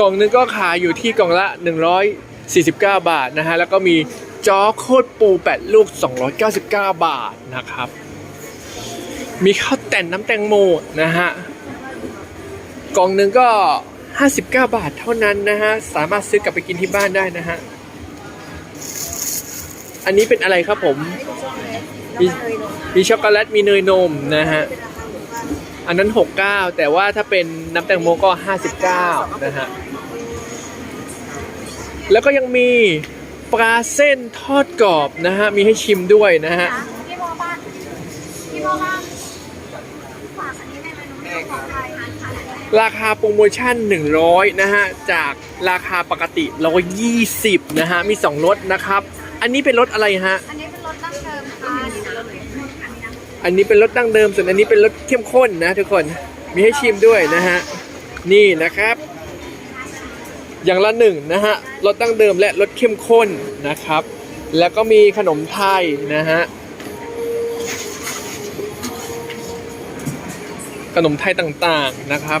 กล่องหนึงก็ขายอยู่ที่กล่องละ 149 บาทนะฮะ แล้วก็มีจอโคตรปู8ลูก 299 บาทนะครับ มีข้าวแต่นน้ำแตงโมนะฮะ กล่องหนึ่งก็ 59 บาทเท่านั้นนะฮะ สามารถซื้อกลับไปกินที่บ้านได้นะฮะ อันนี้เป็นอะไรครับผม มีมีช็อกโกแลต มีเนยนมนะฮะ อันนั้น 69 แต่ว่าถ้าเป็นน้ำแตงโมก็ 59 นะฮะ แล้วก็ยังมีปลาเส้นทอดกรอบนะฮะ มีให้ชิมด้วยนะฮะ พี่โมบ้านพี่โมบ้านฝากอันนี้ได้ไหมน้องไม่ต้องของใครราคาโปรโมชั่น 100 นะฮะ จากราคาปกติ 120 นะฮะ มี 2รสนะครับ อันนี้เป็นรสอะไรฮะ อันนี้ อันนี้เป็นรสดั้งเดิม ส่วนอันนี้เป็นรสเข้มข้นนะทุกคน มีให้ชิมด้วยนะฮะ นี่นะครับ อย่างละหนึ่งนะฮะ รสดั้งเดิมและรสเข้มข้นนะครับ แล้วก็มีขนมไทยนะฮะ ขนมไทยต่างๆนะครับ